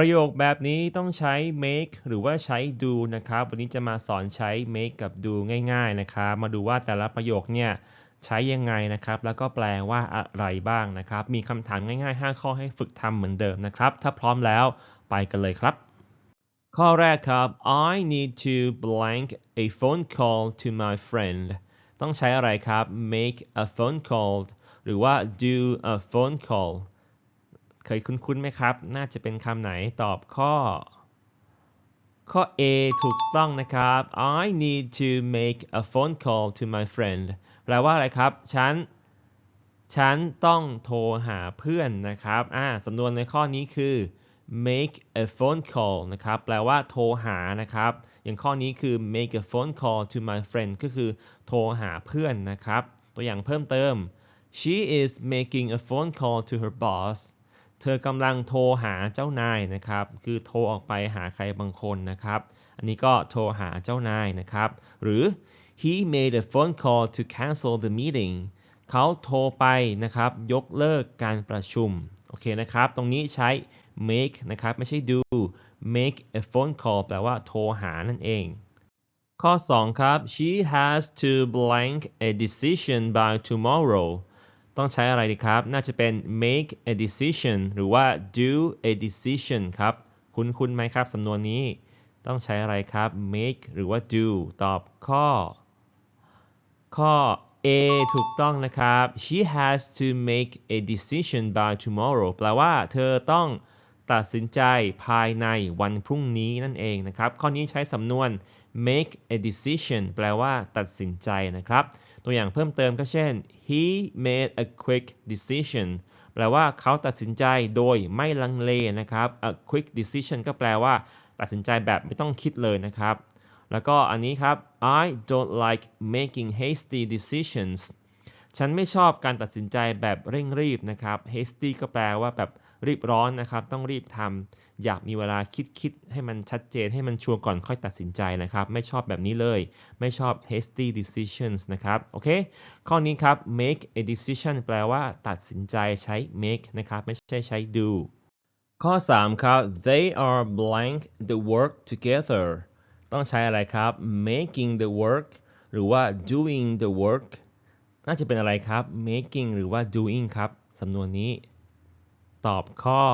ประโยคแบบนี้ต้องใช้ make หรือว่าใช้ do นะครับ วันนี้จะมาสอนใช้ make กับ do ง่ายๆนะครับ มาดูว่าแต่ละประโยคเนี่ยใช้ยังไงนะครับ แล้วก็แปลว่าอะไรบ้างนะครับ มีคำถามง่ายๆ 5 ข้อให้ฝึกทำเหมือนเดิมนะครับ ถ้าพร้อมแล้วไปกันเลยครับ ข้อแรกครับ I need to blank a phone call to my friend ต้องใช้อะไรครับ make a phone call หรือว่า do a phone call เคยคุ้นๆไหมครับ น่าจะเป็นคำไหนตอบข้อ ข้อ A ถูกต้องนะครับ I need to make a phone call to my friend แปลว่าอะไรครับ ฉัน ฉันต้องโทรหาเพื่อนนะครับ อ่าสำนวนในข้อนี้คือ make a phone call นะครับ แปลว่าโทรหานะครับ อย่างข้อนี้คือ make a phone call to my friend ก็คือโทรหาเพื่อนนะครับ ตัวอย่างเพิ่มเติม she is making a phone call to her boss เธอกำลังโทรหาเจ้านายนะครับ คือโทรออกไปหาใครบางคนนะครับ อันนี้ก็โทรหาเจ้านายนะครับ หรือ he made a phone call to cancel the meeting เขาโทรไปนะครับ ยกเลิกการประชุม โอเคนะครับ ตรงนี้ใช้ make นะครับ ไม่ใช่ do make a phone call แปลว่าโทรหานั่นเอง ข้อ 2 ครับ she has to blank a decision by tomorrow ต้องใช้อะไรดีครับ น่าจะเป็น make a decision หรือว่า do a decision ครับ คุ้นคุ้นไหมครับสำนวนนี้ ต้องใช้อะไรครับ make หรือว่า do ตอบข้อ ข้อ A ถูกต้องนะครับ she has to make a decision by tomorrow แปลว่าเธอต้องตัดสินใจภายในวันพรุ่งนี้นั่นเองนะครับ ข้อนี้ใช้สำนวน make a decision แปลว่าตัดสินใจนะครับ ตัวอย่างเพิ่มเติมก็เช่น he made a quick decision แปลว่าเขาตัดสินใจโดยไม่ลังเลนะครับ a quick decision ก็แปลว่า ตัดสินใจแบบไม่ต้องคิดเลยนะครับ แล้วก็อันนี้ครับ I don't like making hasty decisions ฉันไม่ชอบการตัดสินใจแบบเร่งรีบนะครับ hasty ก็แปลว่าแบบ รีบร้อนนะครับ ต้องรีบทำอยากมีเวลาคิดคิดให้มันชัดเจนให้มันชัวร์ก่อนค่อยตัดสินใจนะครับ ไม่ชอบแบบนี้เลย ไม่ชอบ hasty decisions นะครับ โอเค ข้อนี้ครับ make a decision แปลว่าตัดสินใจใช้ make นะครับ ไม่ใช่ใช้ do ข้อ 3 ครับ they are blank the work together ต้องใช้อะไรครับ making the work หรือว่า doing the work น่าจะเป็นอะไรครับ making หรือว่า doing ครับ สำนวนนี้ ตอบข้อ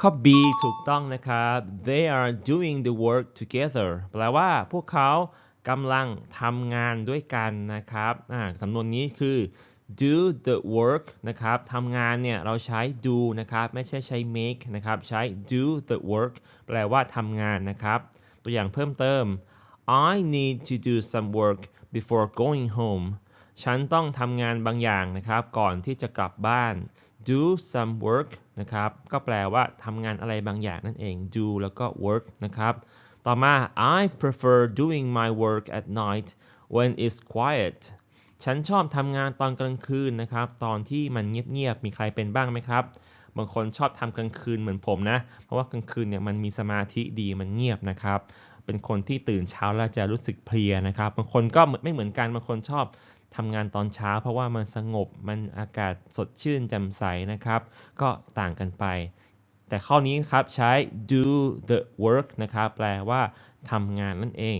ข้อ B ถูกต้องนะครับ they are doing the work together แปลว่าพวกเขากำลังทำงานด้วยกันนะครับอ่าสำนวนนี้คือ do the work นะครับทำงานเนี่ยเราใช้ do นะครับ ไม่ใช่ใช้ make นะครับ ใช้ do the work แปลว่าทำงานนะครับ ตัวอย่างเพิ่มเติม I need to do some work before going home ฉันต้องทำงานบางอย่างนะครับ ก่อนที่จะกลับบ้าน do some work นะครับ ก็แปลว่าทำงานอะไรบางอย่างนั่นเอง do แล้วก็ work นะครับ ต่อมา I prefer doing my work at night when it's quiet ฉันชอบทำงานตอนกลางคืนนะครับ ตอนที่มันเงียบๆ มีใครเป็นบ้างไหมครับ บางคนชอบทำกลางคืนเหมือนผมนะ เพราะว่ากลางคืนเนี่ยมันมีสมาธิดี มันเงียบนะครับ เป็นคนที่ตื่นเช้าแล้วจะรู้สึกเพลียนะครับ บางคนก็ไม่เหมือนกัน บางคนชอบ ทำงานตอนเช้า เพราะว่ามันสงบมันอากาศสดชื่นแจ่มใสนะครับ ก็ต่างกันไป แต่ข้อนี้ครับใช้ do the work นะครับแปลว่าทำงานนั่นเอง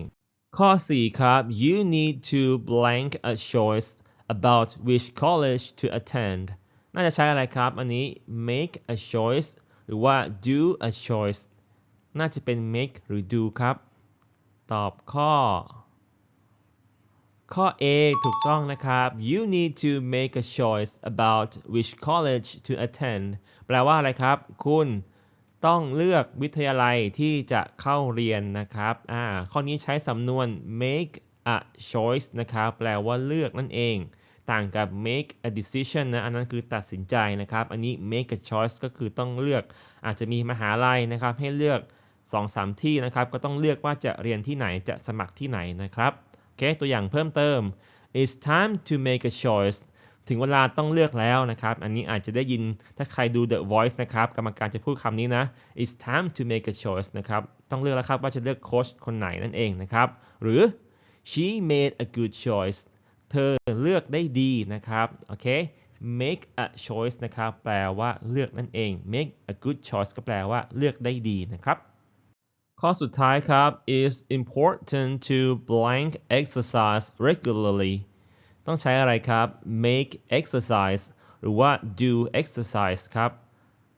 ข้อ 4 ครับ you need to blank a choice about which college to attend น่าจะใช้อะไรครับ อันนี้ make a choice หรือว่า do a choice น่าจะเป็น make หรือ do ครับ ตอบข้อ ข้อ A ถูกต้องนะครับ you need to make a choice about which college to attend แปลว่าอะไรครับ คุณต้องเลือกวิทยาลัยที่จะเข้าเรียนนะครับอ่าข้อนี้ใช้สำนวน make a choice นะครับ แปลว่าเลือกนั่นเอง ต่างกับ make a decision นะ อันนั้นคือตัดสินใจนะครับ อันนี้ make a choice ก็คือต้องเลือก อาจจะมีมหาลัยนะครับ ให้เลือก 2-3 ที่นะครับ ก็ต้องเลือกว่าจะเรียนที่ไหน จะสมัครที่ไหนนะครับ เคตัวอย่างเพิ่มเติม it's time to make a choice ถึงเวลาต้องเลือกแล้วนะครับ อันนี้อาจจะได้ยินถ้าใครดู The Voice นะครับ กรรมการจะพูดคำนี้นะ it's time to make a choice นะครับ ต้องเลือกแล้วครับว่าจะเลือกโค้ชคนไหนนั่นเองนะครับ หรือ she made a good choice เธอเลือกได้ดีนะครับ โอเค make a choice นะครับ แปลว่าเลือกนั่นเอง make a good choice ก็แปลว่าเลือกได้ดีนะครับ ข้อสุดท้ายครับ is important to blank exercise regularly ต้องใช้อะไรครับ make exercise หรือว่า do exercise ครับ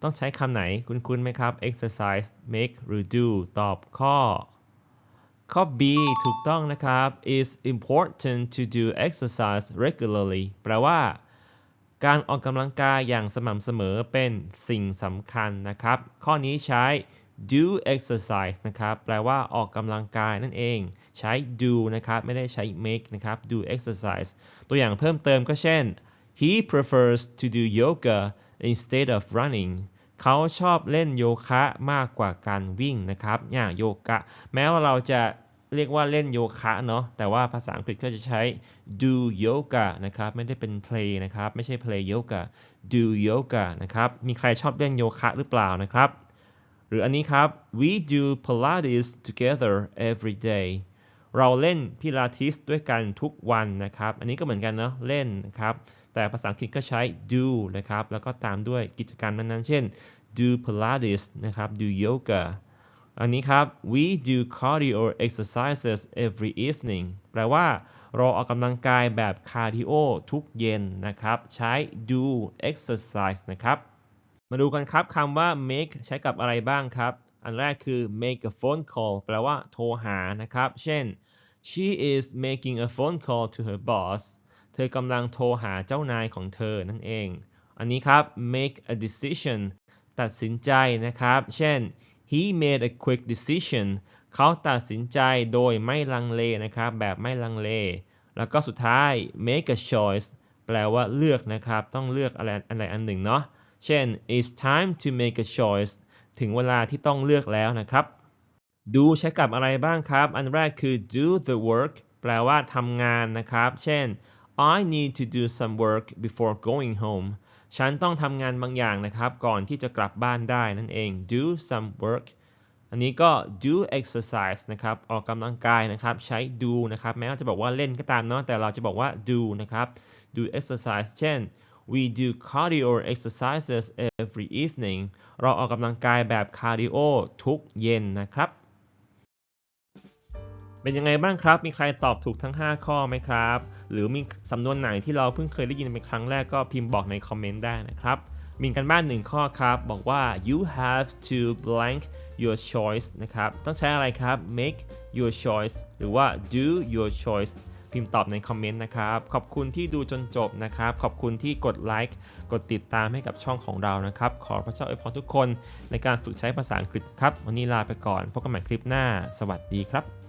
ต้องใช้คำไหนคุ้นๆไหมครับ exercise make หรือ do ตอบข้อ ข้อ B ถูกต้องนะครับ is important to do exercise regularly แปลว่า การออกกำลังกายอย่างสม่ำเสมอเป็นสิ่งสำคัญนะครับ ข้อนี้ใช้ do exercise นะครับ แปลว่าออกกำลังกายนั่นเอง ใช้ do นะครับ ไม่ได้ใช้ make นะครับ do exercise ตัวอย่างเพิ่มเติมก็เช่น he prefers to do yoga instead of running เขาชอบเล่นโยคะมากกว่าการวิ่งนะครับอย่างโยคะ แม้ว่าเราจะเรียกว่าเล่นโยคะเนาะ แต่ว่าภาษาอังกฤษก็จะใช้ do yoga นะครับ ไม่ได้เป็น play นะครับ ไม่ใช่ play yoga do yoga นะครับ มีใครชอบเล่นโยคะหรือเปล่านะครับ หรืออันนี้ครับ we do Pilates together every day เราเล่นพิลาทิสด้วยกันทุกวันนะครับ อันนี้ก็เหมือนกันเนาะเล่นนะครับ แต่ภาษาอังกฤษก็ใช้ do นะครับ แล้วก็ตามด้วยกิจกรรมนั้นๆ เช่น do Pilates นะครับ do yoga อันนี้ครับ we do cardio exercises every evening แปลว่าเราออกกำลังกายแบบคาร์ดิโอทุกเย็นนะครับ ใช้ do exercise นะครับ มาดูกันครับคำว่า make ใช้กับอะไรบ้างครับ อันแรกคือ make a phone call แปลว่าโทรหานะครับ เช่น she is making a phone call to her boss เธอกำลังโทรหาเจ้านายของเธอนั่นเอง อันนี้ครับ make a decision ตัดสินใจนะครับ เช่น he made a quick decision เขาตัดสินใจโดยไม่ลังเลนะครับ แบบไม่ลังเล แล้วก็สุดท้าย make a choice แปลว่าเลือกนะครับ ต้องเลือกอะไรอะไรอันหนึ่งเนาะ เช่น it's time to make a choice ถึงเวลาที่ต้องเลือกแล้วนะครับ do ใช้กับอะไรบ้างครับ อันแรกคือ do the work แปลว่าทำงานนะครับ เช่น I need to do some work before going home ฉันต้องทำงานบางอย่างนะครับ ก่อนที่จะกลับบ้านได้นั่นเอง do some work อันนี้ก็ do exercise นะครับ ออกกำลังกายนะครับ ใช้ do นะครับ แม้ว่าจะบอกว่าเล่นก็ตามเนาะ แต่เราจะบอกว่า do นะครับ do exercise เช่น we do cardio exercises every evening เราออกกำลังกายแบบคาร์ดิโอทุกเย็นนะครับ เป็นยังไงบ้างครับ มีใครตอบถูกทั้ง 5 ข้อไหมครับ หรือมีสำนวนไหนที่เราเพิ่งเคยได้ยินเป็นครั้งแรกก็พิมพ์บอกในคอมเมนต์ได้นะครับ มีกันบ้านหนึ่งข้อครับ บอกว่า you have to blank your choice นะครับ ต้องใช้อะไรครับ make your choice หรือว่า do your choice พิมพ์ตอบในคอมเมนต์นะครับ ขอบคุณที่ดูจนจบนะครับ ขอบคุณที่กดไลค์กดติดตามให้กับช่องของเรานะครับ ขอพระเจ้าอวยพรทุกคนในการฝึกใช้ภาษาอังกฤษครับ วันนี้ลาไปก่อนพบกันใหม่คลิปหน้า สวัสดีครับ